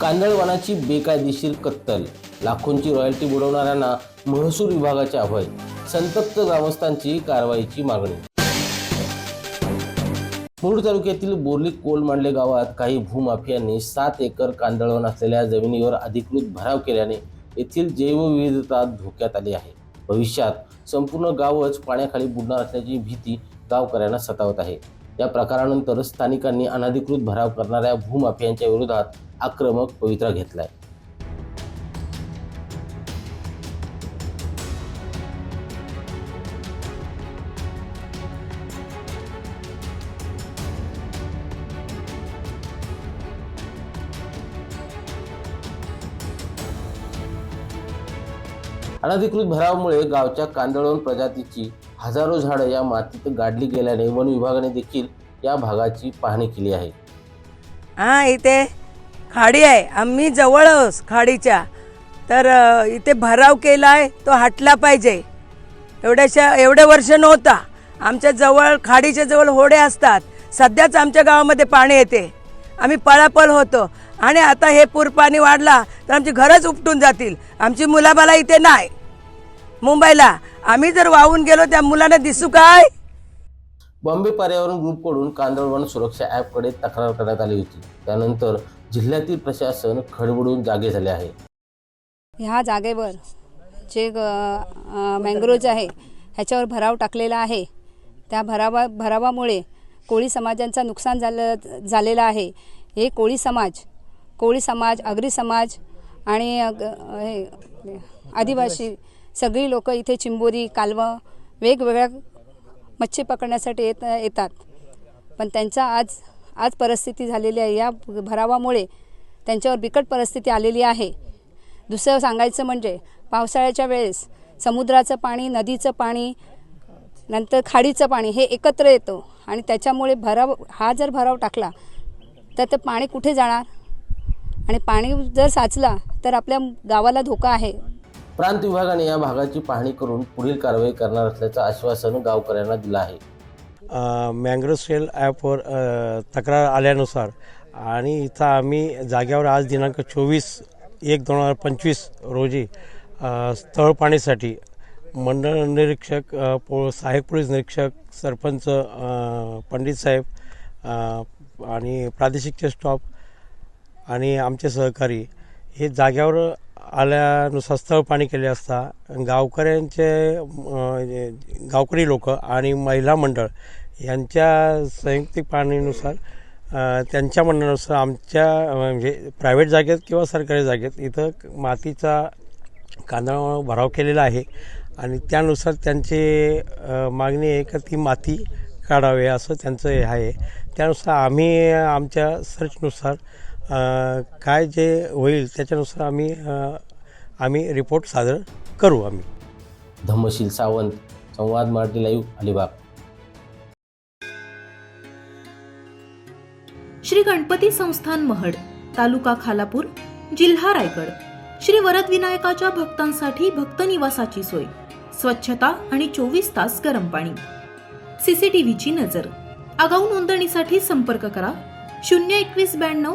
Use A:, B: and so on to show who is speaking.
A: कांदळवनाची बेकायदेशीर कत्तल. लाखोंची रॉयल्टी बुडवणाऱ्यांना महसूल विभागाचे अभय संतप्त ग्रामस्थांची कारवाईची मागणी. मुरुड तालुक्यातील बोर्ली कोलमांडले गावात काही भूमाफियांनी सात एकर कांदळवन असलेल्या जमिनीवर अधिकृत भराव केल्याने येथील जैवविविधता धोक्यात आली आहे. भविष्यात संपूर्ण गावच पाण्याखाली बुडणार असल्याची भीती गावकऱ्यांना सतावत आहे. या प्रकारानंतर स्थानिकांनी अनधिकृत भराव करणाऱ्या भूमाफियांच्या विरोधात आक्रमक पवित्रा घेतलाय. अनधिकृत भरावामुळे गावच्या कांदळवन प्रजातीची हजारो झाडं या मातीत गाडली गेल्याने वन विभागाने देखील या भागाची पाहणी केली आहे.
B: हा इथे. खाडी आहे. आम्ही जवळ आहोत खाडीच्या. तर इथे भराव केला आहे तो हटला पाहिजे. एवढ्याशा एवढे वर्ष नव्हता. आमच्या जवळ खाडीच्या जवळ होडे असतात. सध्याच आमच्या गावामध्ये पाणी येते. आम्ही पळापळ होतो. आणि आता हे पूर पाणी वाढला तर आमची घरच उपटून जातील. आमची मुलाबाला इथे नाही. मुंबईला. आम्ही जर वाहून गेलो त्या मुलांना दिसू काय?
A: बॉम्बे पर्यावरण ग्रुपकडून कांदळवन सुरक्षा ॲपकडे तक्रार करण्यात आली होती. त्यानंतर जिल्ह्यातील प्रशासन खडबडून जागे झाले आहे.
C: ह्या जागेवर जे मँग्रोज आहे ह्याच्यावर भराव टाकलेला आहे. त्या भरावा भरावामुळे कोळी समाजांचं नुकसान झालं झालेलं आहे. हे कोळी समाज कोळी समाज आगरी समाज आणि हे आदिवासी सगळी लोक इथे चिंबोरी कालवं वेगवेगळ्या मच्छी पकडण्यासाठी येत येतात. पण त्यांचा आज आज परिस्थिती झालेली आहे. या भरावामुळे त्यांच्यावर बिकट परिस्थिती आलेली आहे. दुसरं सांगायचं म्हणजे पावसाळ्याच्या वेळेस समुद्राचं पाणी नदीचं पाणी नंतर खाडीचं पाणी हे एकत्र येतं आणि त्याच्यामुळे भराव हा जर भराव टाकला तर ते पाणी कुठे जाणार? आणि पाणी जर साचला तर आपल्या गावाला धोका आहे.
A: प्रांत विभागाने या भागाची पाहणी करून पुढील कारवाई करणार असल्याचं आश्वासन गावकऱ्यांना दिलं आहे.
D: मँग्रो सेल ॲपवर तक्रार आल्यानुसार आणि इथं आम्ही जाग्यावर आज दिनांक चोवीस एक दोन हजार पंचवीस रोजी स्थळ पाणीसाठी मंडळ निरीक्षक पो सहाय्यक पोलीस निरीक्षक सरपंच पंडित साहेब आणि प्रादेशिकचे स्टॉप आणि आमचे सहकारी हे जाग्यावर आल्यानुसार स्थळ पाणी केले असता गावकऱ्यांचे गावकरी लोक आणि महिला मंडळ यांच्या संयुक्तिक पाहणीनुसार त्यांच्या म्हणण्यानुसार आमच्या म्हणजे प्रायव्हेट जागेत किंवा सरकारी जागेत इथं मातीचा कांदा भराव केलेला आहे आणि त्यानुसार त्यांची मागणी आहे का ती माती काढावे असं त्यांचं हे आहे. त्यानुसार आम्ही आमच्या सर्चनुसार काय जे होईल त्याच्यानुसार आम्ही आम्ही रिपोर्ट सादर करू आम्ही.
A: धम्मशील सावंत संवाद मराठी लाईव्ह अलिबाग.
E: श्री गणपती संस्थान महड तालुका खालापूर जिल्हा रायगड. श्री वरदविनायकाच्या भक्तांसाठी भक्त निवासाची सोय स्वच्छता आणि चोवीस तास गरम पाणी. सीसीटीव्हीची नजर. आगाऊ नोंदणीसाठी संपर्क करा शून्य एकवीस ब्याण्णव